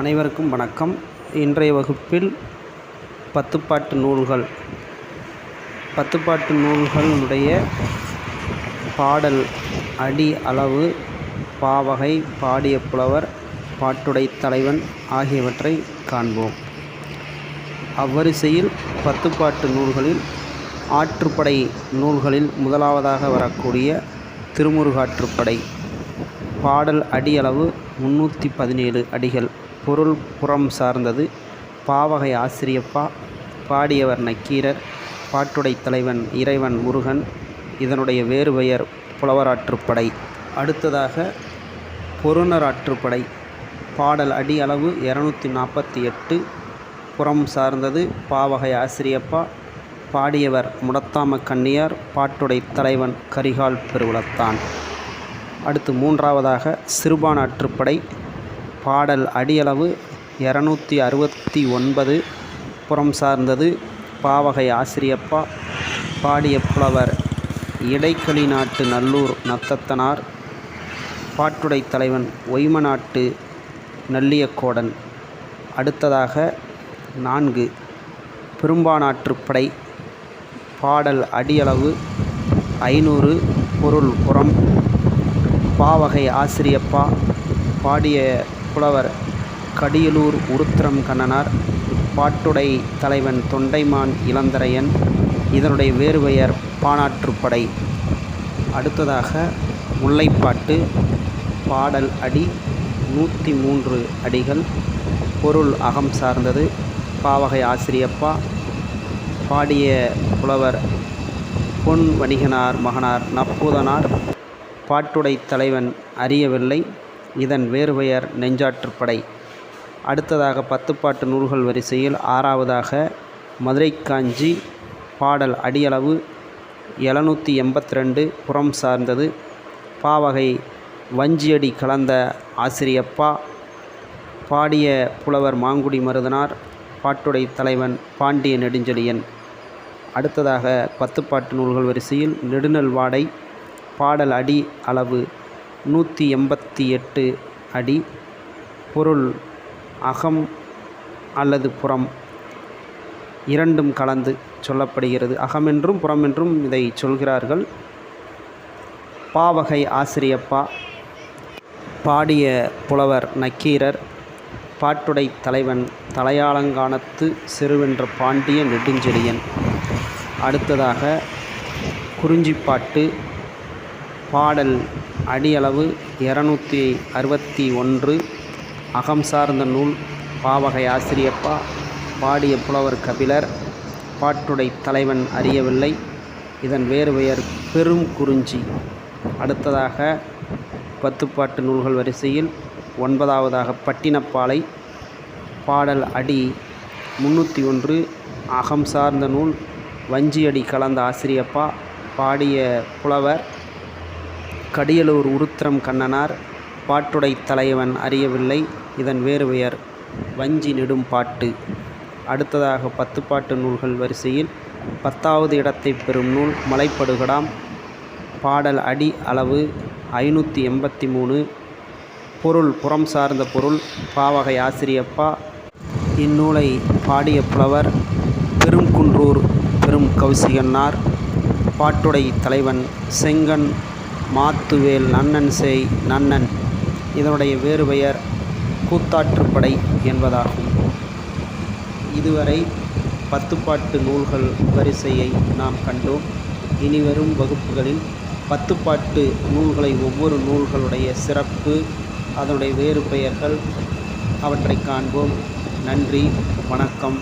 அனைவருக்கும் வணக்கம். இன்றைய வகுப்பில் பத்துப்பாட்டு நூல்கள். பத்துப்பாட்டு நூல்களுடைய பாடல் அடி அளவு பாவகை பாடிய புலவர் பாட்டுடை தலைவன் ஆகியவற்றை காண்போம். அவ்வரிசையில் பத்துப்பாட்டு நூல்களில் ஆற்றுப்படை நூல்களில் முதலாவதாக வரக்கூடிய திருமுருகாற்றுப்படை. பாடல் அடியளவு முந்நூற்றி பதினேழு அடிகள். பொருள் புறம் சார்ந்தது. பாவகை ஆசிரியப்பா பாடியவர் நக்கீரர் பாட்டுடை தலைவன் இறைவன் முருகன் இதனுடைய வேறு பெயர் புலவராற்றுப்படை அடுத்ததாக பொருணராற்றுப்படை பாடல் அடி அளவு இரநூத்தி நாற்பத்தி எட்டு புறம் சார்ந்தது பாவகை ஆசிரியப்பா பாடியவர் முடத்தாம கண்ணியார் பாட்டுடை தலைவன் கரிகால் பெருவுளத்தான். அடுத்து மூன்றாவதாக சிறுபான் ஆற்றுப்படை பாடல் அடியளவு இரநூத்தி அறுபத்தி ஒன்பது. புறம் சார்ந்தது பாவகை ஆசிரியப்பா பாடிய புலவர் இடைக்களி நாட்டு நல்லூர் நத்தத்தனார் பாட்டுடை தலைவன் ஒய்மநாட்டு நல்லியக்கோடன். அடுத்ததாக நான்கு. பெரும்பானாற்றுப்படை பாடல் அடியளவு ஐநூறு. பொருள் புறம் பாவகை ஆசிரியப்பா பாடிய புலவர் கடியலூர் உருத்திரம் கண்ணனார் பாட்டுடை தலைவன் தொண்டைமான் இளந்தரையன் இதனுடைய வேறு பெயர் பானாற்றுப்படை அடுத்ததாக முல்லைப்பாட்டு பாடல் அடி நூற்றி மூன்று அடிகள் பொருள் அகம் சார்ந்தது பாவகை ஆசிரியப்பா பாடிய புலவர் பொன் வணிகனார் மகனார் நப்பூதனார் பாட்டுடை தலைவன் அறியவில்லை இதன் வேறு பெயர் நெஞ்சாற்றுப்படை. அடுத்ததாக பத்துப்பாட்டு நூல்கள் வரிசையில் ஆறாவதாக மதுரை காஞ்சி பாடல் அடியளவு எழுநூற்றி எண்பத்தி ரெண்டு புறம் சார்ந்தது. பாவகை வஞ்சியடி கலந்த ஆசிரியப்பா. பாடிய புலவர் மாங்குடி மருதனார். பாட்டுடை தலைவன் பாண்டிய நெடுஞ்செழியன். அடுத்ததாக பத்துப்பாட்டு நூல்கள் வரிசையில் நெடுநல் வாடை பாடல் அடி அளவு நூற்றி எண்பத்தி எட்டு அடி பொருள் அகம் அல்லது புறம். இரண்டும் கலந்து சொல்லப்படுகிறது. அகமென்றும் புறமென்றும் இதை சொல்கிறார்கள். பாவகை ஆசிரியப்பா பாடிய புலவர் நக்கீரர் பாட்டுடை தலைவன் தலையாலங்கானத்து சிறுவென்ற பாண்டிய நெடுஞ்செழியன். அடுத்ததாக குறிஞ்சிப்பாட்டு பாடல் அடியளவு இரநூத்தி அறுபத்தி ஒன்று. அகம் சார்ந்த நூல் பாவகை ஆசிரியப்பா பாடிய புலவர் கபிலர். பாட்டுடை தலைவன் அறியவில்லை. இதன் வேறு பெயர் பெரும் குறிஞ்சி. அடுத்ததாக பத்துப்பாட்டு நூல்கள் வரிசையில் ஒன்பதாவதாக பட்டினப்பாலை. பாடல் அடி முந்நூற்றி ஒன்று. அகம் சார்ந்த நூல் வஞ்சியடி கலந்த ஆசிரியப்பா பாடிய புலவர் கடியலூர் உருத்திரம் கண்ணனார் பாட்டுடை தலைவன் அறியவில்லை இதன் வேறு பெயர் வஞ்சி நெடும் பாட்டு. அடுத்ததாக பத்துப்பாட்டு நூல்கள் வரிசையில் பத்தாவது இடத்தை பெறும் நூல் மலைப்படுகடாம் பாடல் அடி அளவு ஐநூற்றி எண்பத்தி மூணு பொருள் புறம் சார்ந்த பொருள் பாவகை ஆசிரியப்பா இந்நூலை பாடிய புலவர் பெரும்குன்றூர் பெரும் கௌசிகன்னார் பாட்டுடை தலைவன் செங்கன் மாத்துவேல் நன்னன் செய் நன்னன். இதனுடைய வேறு பெயர் கூத்தாற்றுப்படை என்பதாகும். இதுவரை பத்துப்பாட்டு நூல்கள் வரிசையை நாம் கண்டோம். இனிவரும் வகுப்புகளில் பத்துப்பாட்டு நூல்களை ஒவ்வொரு நூல்களுடைய சிறப்பு அதனுடைய வேறு பெயர்கள் அவற்றை காண்போம். நன்றி வணக்கம்.